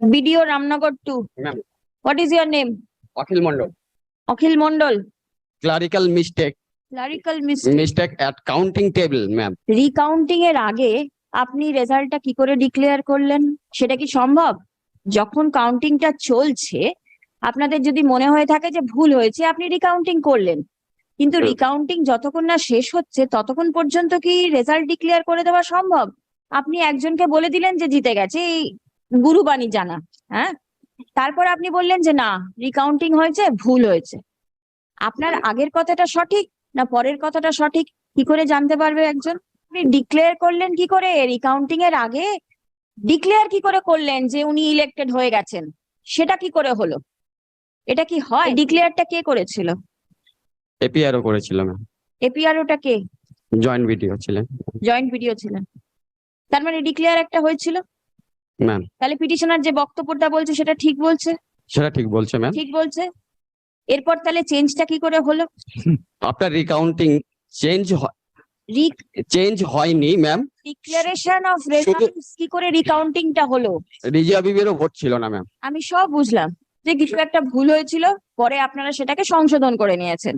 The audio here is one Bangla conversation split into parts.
BDO Ramnagar 2. Ma'am. What is your name? Akhil Mondal Akhil Mondal. Clerical mistake Clerical mistake. Mistake at counting table ma'am recounting এর আগে আপনি রেজাল্টটা কি করে ডিক্লেয়ার করলেন সেটা কি সম্ভব যখন কাউন্টিংটা চলছে আপনাদের যদি মনে হয়ে থাকে যে ভুল হয়েছে আপনি রিকাউন্টিং করলেন কিন্তু রিকাউন্টিং যতক্ষণ না শেষ হচ্ছে ততক্ষণ পর্যন্ত কি রেজাল্ট ডিক্লেয়ার করে দেওয়া সম্ভব আপনি একজনকে বলে দিলেন যে জিতে গেছে এই গুরুবাণী জানা হ্যাঁ? তারপর আপনি বললেন যে না রিকাউন্টিং হয়েছে ভুল হয়েছে। আপনার আগের কথাটা সঠিক না পরের কথাটা সঠিক কি করে জানতে পারবে একজন? আপনি ডিক্লেয়ার করলেন কি করে? রিকাউন্টিং এর আগে ডিক্লেয়ার কি করে করলেন যে উনি ইলেক্টেড হয়ে গেছেন? সেটা কি করে হলো? এটা কি হয়? ডিক্লেয়ারটা কে করেছিল? এপিআরও করেছিল ম্যাম এপিআর ওটা কে? জয়েন্ট ভিডিও ছিলেন। জয়েন্ট ভিডিও ছিলেন। তার মানে ডিক্লেয়ার একটা হয়েছিল? ম্যাম তাহলে পিটিশনার যে বক্তব্যটা বলছে সেটা ঠিক বলছে? সেটা ঠিক বলছে ম্যাম ঠিক বলছে? এরপর তাহলে চেঞ্জটা কি করে হলো? আপনার রিকাউন্টিং চেঞ্জ রিক চেঞ্জ হয়নি ম্যাম ডিক্লারেশন অফ রেজাল্টস কি করে রিকাউন্টিংটা হলো? রিজিয়া বিবিরও ভোট ছিল না ম্যাম আমি সব বুঝলাম যে কিছু একটা ভুল হয়েছিল পরে আপনারা সেটাকে সংশোধন করে নিয়েছেন।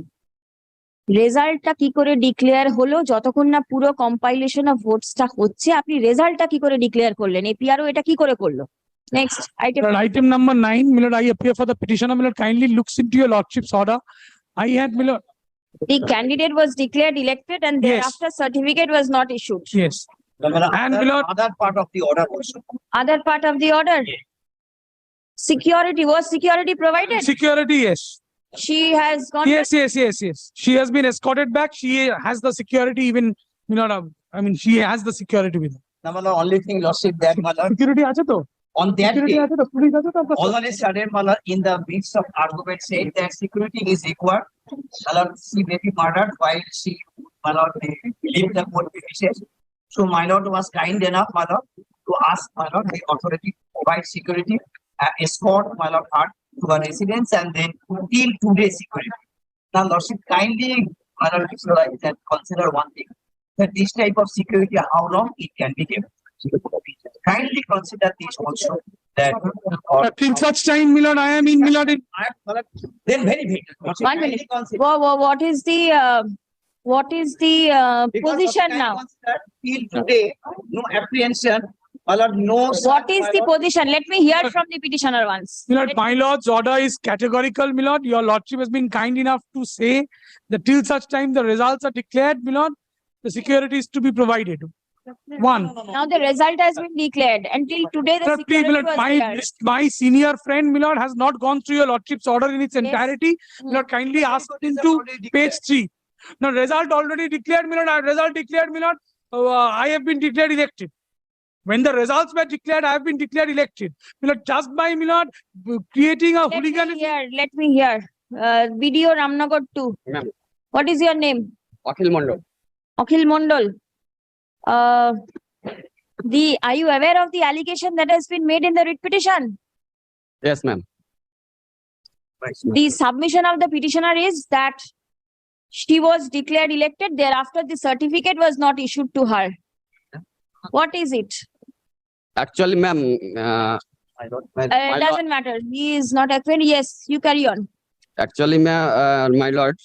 রেজাল্টটা কি করে ডিক্লেয়ার হলো? যতক্ষণ না পুরো কম্পাইলেশন অফ ভোটসটা হচ্ছে আপনি রেজাল্টটা কি করে ডিক্লেয়ার করলেন? এপিআরও এটা কি করে করল? Next item item number 9 my lord I appear for the petition of my lord kindly looks into your lordship's order I had my lord the candidate was declared elected and thereafter certificate was not issued yes and my lord other part of the order other part of the order security was security provided security yes she has gone Yes, yes, yes, yes. She has been escorted back. She has the security even, you know, I mean, she has the security with her. Now, my lord, only thing lordship that, my lord, Security আছে তো? on that Security day, আছে তো? Police আছে তো আপনার? all of a sudden, my lord, in the midst of argument said that security is required. My lord, she may be murdered while she, my lord, may leave the court premises. So my lord was kind enough, my lord, to ask, my lord, the authority to provide security, uh, escort, my lord, her to our residents and then till today security. Now, lordship kindly, my lord, and consider one thing, that this type of security, how long it can be given. Kindly consider this also, that. or- Till such time, my lord, I am in, my lord, in I am, Then very big. One minute. kindly consider. Wha- wha- what is the uh, what is the uh, position now Till today, no apprehension, my lord, no. what search, is my the position let me hear from the petitioner once My lord, my lord's order is categorical, my lord. Your lordship has been kind enough to say that till such time the results are declared, my lord, the security is to be provided. One. now the result has been declared until today the Sir, please, my security lord, my, my senior friend, my lord, has not gone through your lordship's order in its Yes. entirety. My lord, kindly ask him to page three. Now, result already declared, my lord, uh, result declared, my lord, uh, I have been declared elected. When the results were declared, I have been declared elected. Milord, just by Milord uh, creating a let. Me hear, let me hear. Uh, video Ramnagar 2. Ma'am. What is your name? Akhil Mondol. Akhil Mondol. Uh, the are you aware of the allegation that has been made in the writ petition? Yes, ma'am. The submission of the petitioner is that she was declared elected. Thereafter, the certificate was not issued to her. What is it? Actually ma'am My lord, uh, My it lord- matter he is not acquainted yes you carry on actually my lord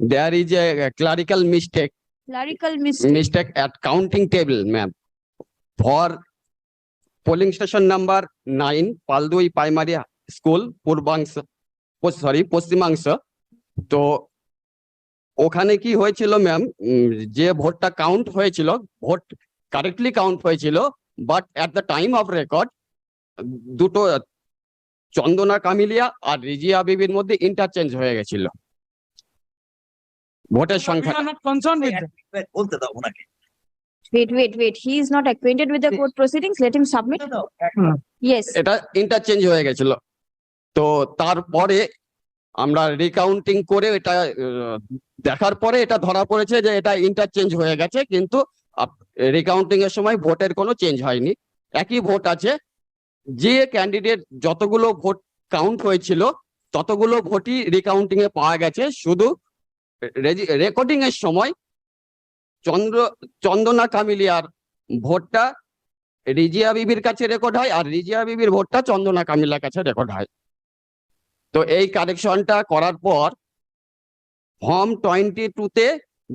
there is a clerical mistake clerical mistake Clerical mistake Mistake at counting table, ma'am. For polling station number nine, Paldui Primary School, পূর্বাংশ সরি পশ্চিমাংশ তো ওখানে কি হয়েছিল ম্যাম যে ভোটটা কাউন্ট হয়েছিল ভোট কারেক্টলি কাউন্ট হয়েছিল but at the time of record দুটো চন্দনা কামিলিয়া আর রিজিয়া বিবির মধ্যে ইন্টারচেঞ্জ হয়ে গেছিল ভোটের সংখ্যা. বলতে দাও ওনাকে। wait wait wait he is not acquainted with the court proceedings let him submit দাও। yes এটা ইন্টারচেঞ্জ হয়ে গেছিল তো তারপরে আমরা রিকাউন্টিং করে এটা দেখার পরে এটা ধরা পড়েছে যে এটা ইন্টারচেঞ্জ হয়ে গেছে কিন্তু রিকাউন্টিং এর সময় ভোটের কোনো চেঞ্জ হয়নি। একই ভোট আছে। যে ক্যান্ডিডেট যতগুলো ভোট কাউন্ট হয়েছিল, ততগুলো ভোটই রিকাউন্টিং এ পাওয়া গেছে। শুধু রেকর্ডিং এর সময় চন্দ্র, চন্দনা কামিলিয়ার ভোটটা রিজিয়া বিবির কাছে রেকর্ড হয় আর রিজিয়া বিবির ভোটটা চন্দনা কামিলার কাছে রেকর্ড হয়। তো এই কারেকশনটা করার পর ফর্ম টোয়েন্টি টুতে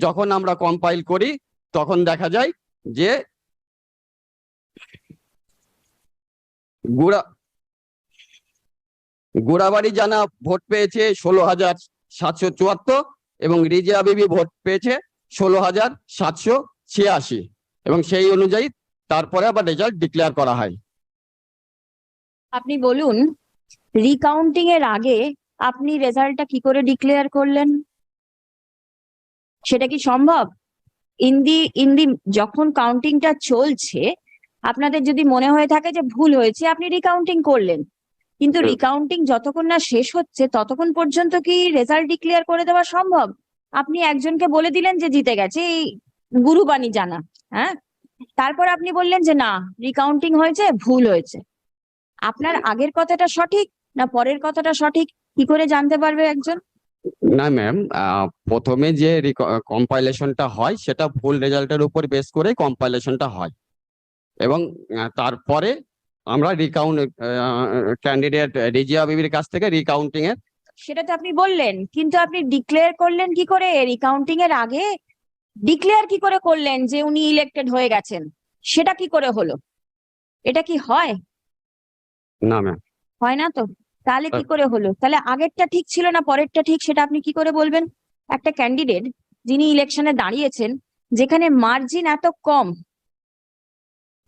যখন আমরা কম্পাইল করি তখন দেখা যায় যে গোড়া, গোড়াবাড়ি জানা ভোট পেয়েছে ষোলো হাজার সাতশো চুয়াত্তর এবং রিজিয়া বিবি ভোট পেয়েছে ষোলো হাজার সাতশো ছিয়াশি এবং সেই অনুযায়ী তারপরে আবার রেজাল্ট ডিক্লেয়ার করা হয়। আপনি বলুন রিকাউন্টিং এর আগে আপনি রেজাল্টটা কি করে ডিক্লেয়ার করলেন? সেটা কি সম্ভব? ইন দি ইন দি যখন কাউন্টিংটা চলছে আপনাদের যদি মনে হয়ে থাকে যে ভুল হয়েছে আপনি রিকাউন্টিং করলেন। কিন্তু রিকাউন্টিং যতক্ষণ না শেষ হচ্ছে ততক্ষণ পর্যন্ত কি রেজাল্ট ডিক্লেয়ার করে দেওয়া সম্ভব? আপনি একজনকে বলে দিলেন যে জিতে গেছে এই গুরুবাণী জানা হ্যাঁ? তারপর আপনি বললেন যে না রিকাউন্টিং হয়েছে ভুল হয়েছে। আপনার আগের কথাটা সঠিক না পরের কথাটা সঠিক কি করে জানতে পারবে একজন? না ম্যাম প্রথমে যে কম্পাইলেশনটা হয় সেটা ভুল রেজাল্টের উপর বেস করে কম্পাইলেশনটা হয়। এবং তারপরে আমরা রিকাউন্ট ক্যান্ডিডেট রিজিয়া বিবির কাছ থেকে রিকাউন্টিং এর সেটা তো আপনি বললেন কিন্তু আপনি ডিক্লেয়ার করলেন কি করে? রিকাউন্টিং এর আগে ডিক্লেয়ার কি করে করলেন যে উনি ইলেক্টেড হয়ে গেছেন? সেটা কি করে হলো? এটা কি হয়? না ম্যাম হয় না তো? তাহলে কি করে হলো? তাহলে আগেরটা ঠিক ছিল না পরেরটা ঠিক সেটা আপনি কি করে বলবেন? একটা ক্যান্ডিডেট যিনি ইলেকশনে দাঁড়িয়েছেন যেখানে মার্জিন এত কম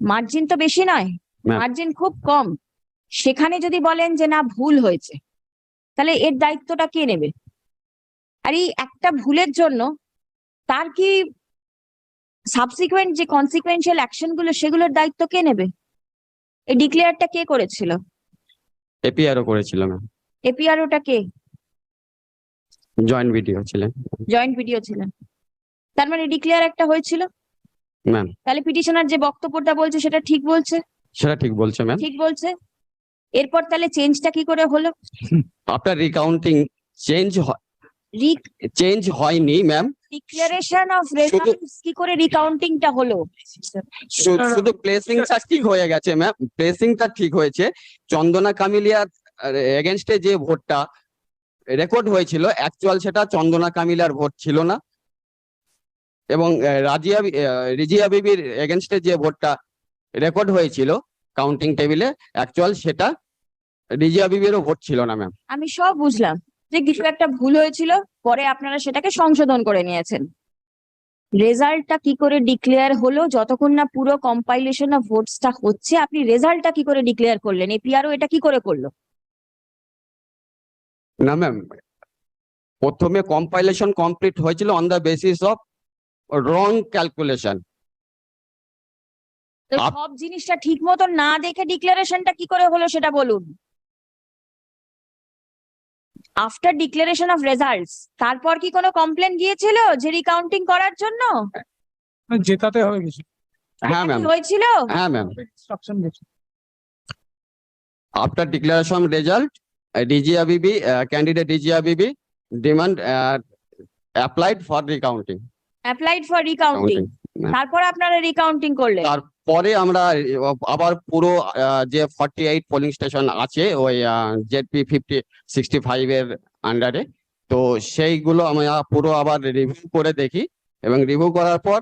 মার্জিন তো বেশি নয় মার্জিন খুব কম সেখানে যদি বলেন যে না ভুল হয়েছে তাহলে এর দায়িত্বটা কে নেবে? আর এই একটা ভুলের জন্য তার কি সাবসিকুয়েন্ট যে কনসিকুয়েন্সিয়াল অ্যাকশনগুলো সেগুলোর দায়িত্ব কে নেবে? এই ডিক্লেয়ারটা কে করেছিল? এপিআরও করেছিল ম্যাম এপিআরওটা কে? জয়েন্ট ভিডিও ছিলেন। জয়েন্ট ভিডিও ছিলেন। তার মানে ডিক্লেয়ার একটা হয়েছিল? ম্যাম তাহলে পিটিশনার যে বক্তব্যটা বলছে সেটা ঠিক বলছে? সেটা ঠিক বলছে ম্যাম ঠিক বলছে। এরপর তাহলে চেঞ্জটা কি করে হলো? আপনার রিকাউন্টিং চেঞ্জ হয় চেঞ্জ হয়নি ম্যাম ডিক্লারেশন অফ রেজাল্টস কি করে রিকাউন্টিংটা হলো? শুধু প্লেসিংটা ঠিক হয়ে গেছে ম্যাম প্লেসিংটা ঠিক হয়েছে। চন্দনা কামিলিয়ার এগেনস্টে যে ভোটটা রেকর্ড হয়েছিল অ্যাকচুয়াল সেটা চন্দনা কামিলার ভোট ছিল না। এবং রাজিয়া রিজিয়া বিবির এগেনস্টে যে ভোটটা রেকর্ড হয়েছিল কাউন্টিং টেবিলে অ্যাকচুয়াল সেটা রিজিয়া বিবিরও ভোট ছিল না ম্যাম আমি সব বুঝলাম। যে কিছু একটা ভুল হয়েছিল পরে আপনারা সেটাকে সংশোধন করে নিয়েছেন। রেজাল্টটা কি করে ডিক্লেয়ার হলো যতক্ষণ না পুরো কম্পাইলেশন অফ ভোটসটা হচ্ছে আপনি রেজাল্টটা কি করে ডিক্লেয়ার করলেন? এপিআরও এটা কি করে করল? না ম্যাম প্রথমে কম্পাইলেশন কমপ্লিট হয়েছিল on the basis of wrong calculation সব জিনিসটা ঠিক মতো না দেখে ডিক্লারেশনটা কি করে হলো সেটা বলুন। আফটার ডিক্লারেশন অফ রেজাল্টস তারপর কি কোনো কমপ্লেন গিয়েছিল যে রিকাউন্টিং করার জন্য? জেতাতে হবে কিছু। হ্যাঁ ম্যাম হয়েছিল? হ্যাঁ ম্যাম ইনস্ট্রাকশন গেছে। After declaration result, DGRBB, uh, candidate DGRBB demand uh, applied for recounting. Applied for recounting তারপর আপনারা রিকাউন্টিং করলেন। তারপরে আমরা, আবার পুরো যে ফর্টি এইট পোলিং স্টেশন আছে, ওই জেডপি ফিফটি সিক্সটি ফাইভ এর আন্ডারে তো সেইগুলো আমরা পুরো আবার রিভিউ করে দেখি এবং রিভিউ করার পর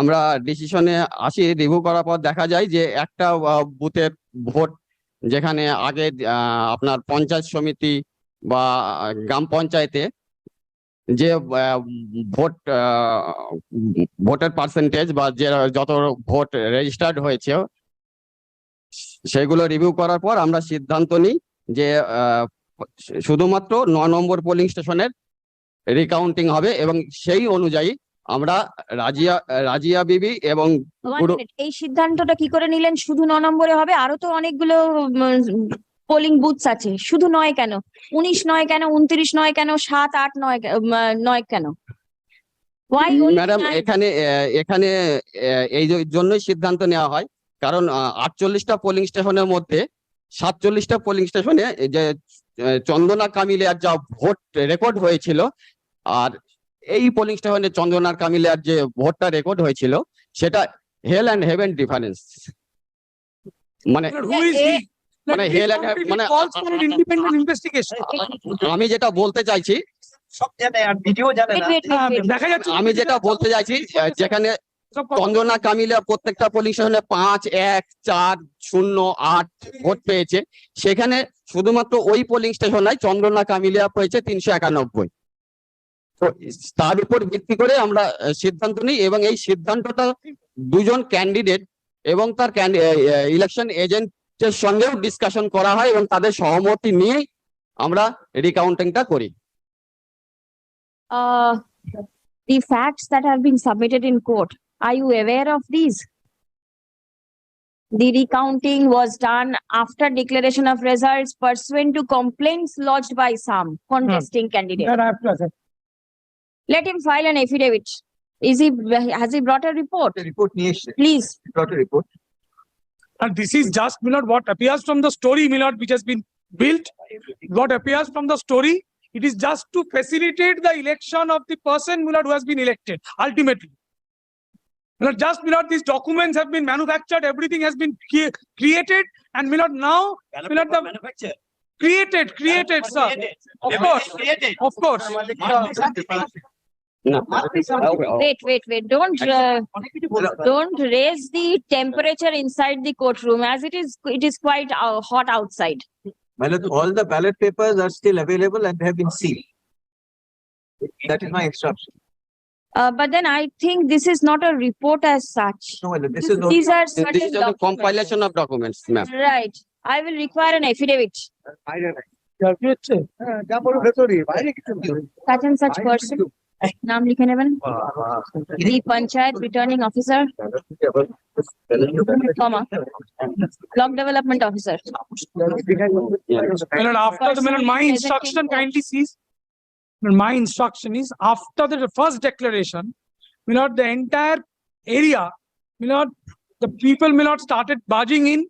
আমরা ডিসিশনে আসি রিভিউ করার পর দেখা যায় যে একটা বুথের ভোট যেখানে আগে আপনার পঞ্চায়েত সমিতি বা গ্রাম পঞ্চায়েতে যে ভোট ভোটের পার্সেন্টেজ বা যে যত ভোট রেজিস্টার্ড হয়েছে সেগুলো রিভিউ করার পর আমরা সিদ্ধান্ত নিই যে শুধুমাত্র ন নম্বর পোলিং স্টেশনের রিকাউন্টিং হবে এবং সেই অনুযায়ী আমরা রাজিয়া রাজিয়া বিবি এবং এই সিদ্ধান্তটা কি করে নিলেন? শুধু ন নম্বরে হবে? আরও তো অনেকগুলো পোলিং বুথস আছে। শুধু নয় কেন? উনিশ নয় কেন? উনত্রিশ নয় কেন? সাত আট নয় নয় কেন? ম্যাডাম এখানে আহ, এখানে এই জন্যই সিদ্ধান্ত নেওয়া হয়। কারণ আটচল্লিশটা পোলিং স্টেশনের মধ্যে সাতচল্লিশটা পোলিং স্টেশনে যে চন্দনা কামিলিয়ার যা ভোট রেকর্ড হয়েছিল আর এই পোলিং স্টেশনে চন্দনার কামিলিয়ার যে ভোটটা রেকর্ড হয়েছিল সেটা হেল অ্যান্ড হেভেন ডিফারেন্স মানে? মানে মানে- independent investigation. আমি যেটা বলতে চাইছি সব জানে আর ভিডিও জানে Wait, না wait, wait, wait. দেখা যাচ্ছে আমি যেটা বলতে চাইছি যেখানে চন্দ্রনা কামিলা প্রত্যেকটা পোলিং স্টেশনে পাঁচ এক চার শূন্য আট ভোট পেয়েছে সেখানে শুধুমাত্র ওই পোলিং স্টেশন চন্দ্রনা কামিলিয়া পেয়েছে তিনশো একানব্বই তো তার উপর ভিত্তি করে আমরা সিদ্ধান্ত নিই এবং এই সিদ্ধান্তটা দুজন ক্যান্ডিডেট এবং তার ইলেকশন এজেন্টের সঙ্গেও ডিসকাশন করা হয় এবং তাদের সহমতি নিয়েই আমরা রিকাউন্টিংটা করি Uh, the facts that have been submitted in court, are you aware of these? The recounting was done after declaration of results pursuant to complaints lodged by some contesting candidate. I have. Let him file an affidavit. Is he, has he brought a report? Report নিয়ে এসছে Please, report And this is just Milad. what appears from the story Milad, which has been built, what appears from the story, it is just to facilitate the election of the person Milad who has been elected, ultimately. Milot, just Milad, these documents have been manufactured, everything has been created, and Milad now, Milot the manufacture. Created, created, sir. Of course, of course. No. Wait, wait, wait. Don't uh, don't raise the temperature inside the courtroom as it is it is quite uh, hot outside. Madam, all the ballot papers are still available and have been sealed. That is my instruction. Uh, but then I think this is not a report as such. No, this, this is not. These are certain a compilation of documents, ma'am. Right. I will require an affidavit. I don't know. Uh, such and such person. নাম লিখে নেবেন, the panchayat returning officer, comma, block development officer. My lord, after the, my lord, my Person instruction presenting kindly sees. my lord, My instruction is after the first declaration, my lord, the entire area, my lord, the people, my lord, started barging in.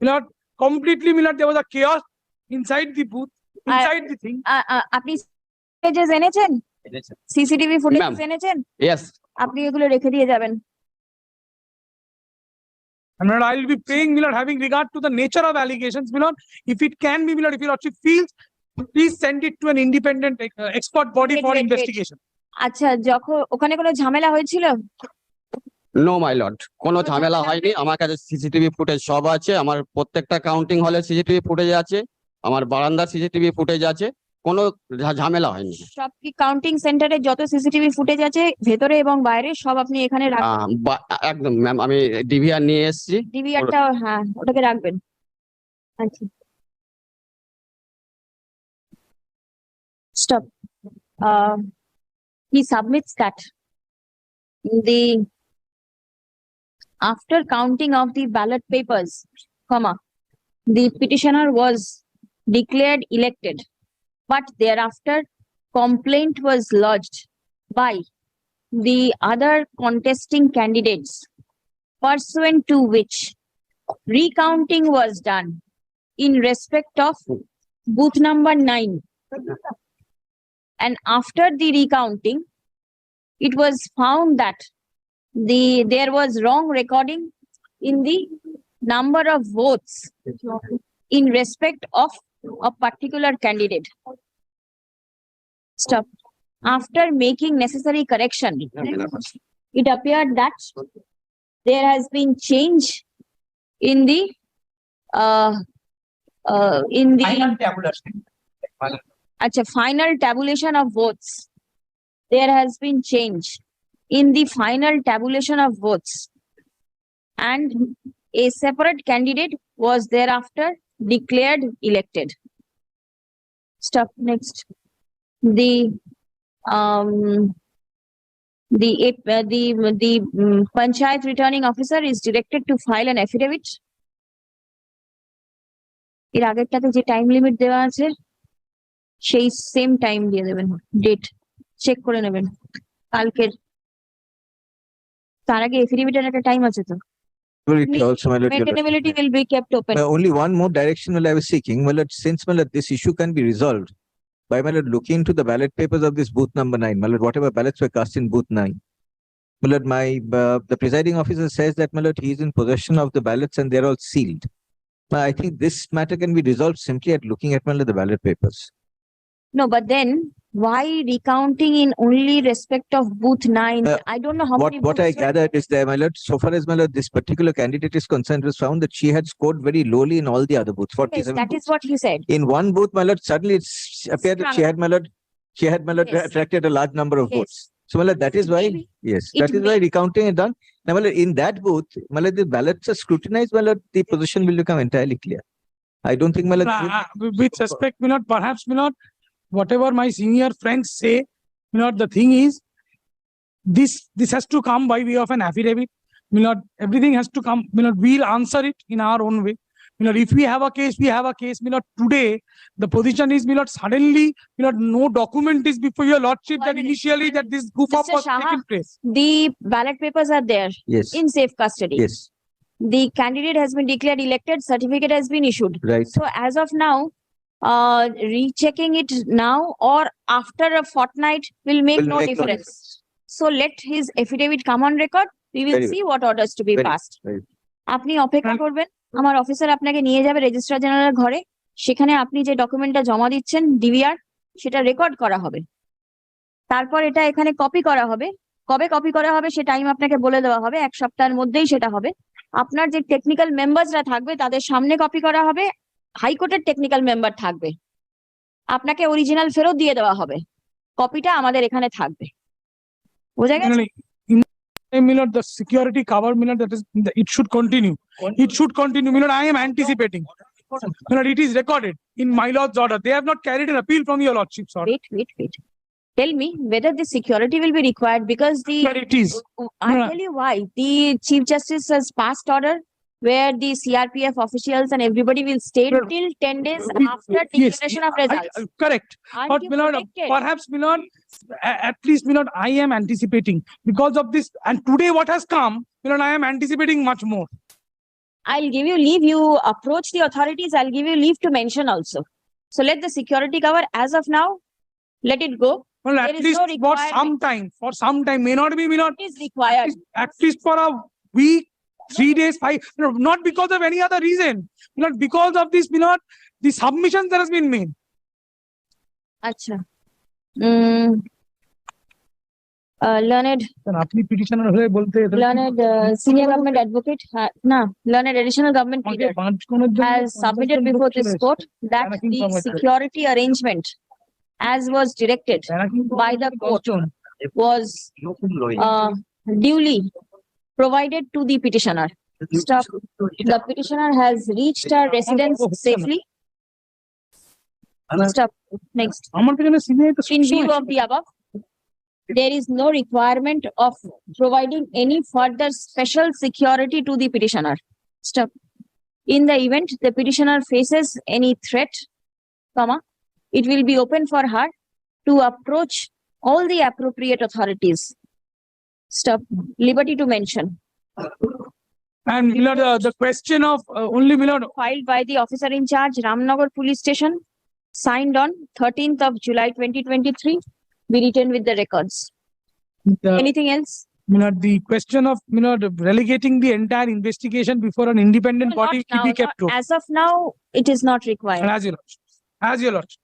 My lord, completely, my lord, there was a chaos inside the booth, I- inside the thing. আ- আ- আপনি ফুটেজেস এনেছেন? সিসিটিভি ফুটেজেস এনেছেন? Yes, আপনি এগুলো রেখে দিয়ে যাবেন। And my I will be paying, my lord, having regard to the nature of allegations, my lord, if it can be, my lord, if your lordship feels, please send it to an independent uh, expert body Wait, for investigation. আচ্ছা যখন ওখানে কোনো ঝামেলা হয়েছিল? no, my lord. কোনো ঝামেলা হয়নি। আমার কাছে সিসিটিভি ফুটেজ সব আছে। আমার প্রত্যেকটা কাউন্টিং হলে সিসিটিভি ফুটেজ আছে। আমার বারান্দার সিসিটিভি ফুটেজ আছে। কোনো ঝামেলা হয়নি। সব কি কাউন্টিং সেন্টারে যত সিসিটিভি ফুটেজ আছে ভেতরে এবং বাইরে সব আপনি এখানে রাখবেন। আহ, বা- একদম ম্যাম আমি ডিভিআর নিয়ে এসেছি। ডিভিআরটা হ্যাঁ ওটাকে রাখবেন আচ্ছা stop uh, he submits that the after counting of the ballot papers comma the petitioner was declared elected but thereafter complaint was lodged by the other contesting candidates pursuant to which recounting was done in respect of booth number nine. And after the recounting, it was found that the, there was wrong recording in the number of votes in respect of a particular candidate. Stop. After making necessary correction, it appeared that there has been change in the uh, uh, in the final tabulation. Achha, final tabulation of votes. There has been change in the final tabulation of votes, and a separate candidate was thereafter declared elected. Stop next. The um the uh, the the mm, panchayat returning officer is directed to file an affidavit. এর আগেরটাতে যে টাইম লিমিট দেওয়া আছে সেই সেম টাইম দিয়ে দেবেন ডেট চেক করে নেবেন কালকের তার আগে এফিডেভিটের একটা টাইম আছে তো Maintainability also, my Maintainability will be kept open. only one more direction will I was seeking. Well, since well, this issue can be resolved by well, looking into the ballot papers of this booth number nine, well, whatever ballots were cast in booth nine. Well, my uh, the presiding officer says that well, he is in possession of the ballots and they're all sealed. I think this matter can be resolved simply at looking at well, the ballot papers. No, but then why recounting in only respect of booth nine? Uh, I don't know how What, many. what I booths gathered is that, my lord, so far as, my lord, this particular candidate is concerned, it was found that she had scored very lowly in all the other booths, Yes, forty-seven that is booths. what he said. In one booth, my lord, suddenly it's appeared that she had, my lord, she had, my lord, Yes. attracted a large number of Yes. votes. So, my lord, that is why, Maybe. yes, It that is why recounting is done. Now, my lord, in that booth, my lord, the ballots are scrutinized, my lord, the position will become entirely clear. I don't think, my lord. Uh, uh, with respect, my lord, perhaps, my lord, whatever my senior friends say, you know the thing is, this, this has to come by way of an affidavit. you know everything has to come, you know we'll answer it in our own way. you know if we have a case, we have a case, you know today, the position is, you know suddenly, you know no document is before your lordship that initially that this goof up Mr. was Shah, taking place. The ballot papers are there Yes, in safe custody. yes, The candidate has been declared elected, certificate has been issued. right. So as of now, uh, rechecking it now or after a fortnight will make Will no make difference. no difference. So let his affidavit come on record. We will Very see what orders to be Very- passed. আপনি অপেক্ষা করবেন। আমার অফিসার আপনাকে নিয়ে যাবে রেজিস্ট্রার জেনারেল ঘরে। সেখানে আপনি যে ডকুমেন্টটা জমা দিচ্ছেন ডিভিআর সেটা রেকর্ড করা হবে। তারপর এটা এখানে কপি করা হবে। কবে কপি করা হবে সে টাইম আপনাকে বলে দেওয়া হবে। এক সপ্তাহের মধ্যেই সেটা হবে। আপনার যে টেকনিক্যাল মেম্বারসরা থাকবে তাদের সামনে কপি করা হবে। হাইকোর্টের টেকনিক্যাল মেম্বার থাকবে আপনাকে অরিজিনাল ফেরত দিয়ে দেওয়া হবে কপিটা আমাদের এখানে থাকবে বোঝা গেছে Generally, in a minute, the security cover minute, that is, it should continue. It should continue. Minute, I am anticipating. Minute, it is recorded in my lord's order. They have not carried an appeal from your lordship's order. wait wait wait tell me whether the security will be required because the But it is. I'll No. tell you why. The Chief Justice has passed order where the CRPF officials and everybody will stay No. till ten days Yes, after declaration of I- results. I- Correct. Aren't But protected? perhaps a- at least Milord, I am anticipating because of this. And today what has come, Milord, I am anticipating much more. I'll give you leave. You approach the authorities. I'll give you leave to mention also. So let the security cover as of now, let it go. Well, There at least no for some time, for some time, may not be Milord, It is required. at least for a week, three days, five, no, not because of any other reason. Not because of this, Milord, the submissions that has been made. Acha. Mm. Uh, learned, Then আপনি petitioner হয়ে বলতে এদের- learned uh, senior government advocate, uh, no, learned additional government আমাকে pleader. বাঁচকোনোর জন্য has পঞ্চাশ submitted জন লোক before চলে this এসেছে। court that Panicking the from it. security arrangement as was directed Panicking from by the দশ court. John. was uh, duly provided to the petitioner. Staff, the petitioner has reached her residence safely. Staff, next. In view of the above, there is no requirement of providing any further special security to the petitioner. Stop. In the event the petitioner faces any threat, comma, it will be open for her to approach all the appropriate authorities Stop. Liberty to mention. And Milord, uh, the question of uh, only Milord, Filed by the officer in charge, Ramnagar Police Station, signed on thirteenth of July twenty twenty-three, be written with the records. the, Anything else? Milord, the question of Milord relegating the entire investigation before an independent Not body now, be kept to. As of now, it is not required. As your lordship, as your lordship.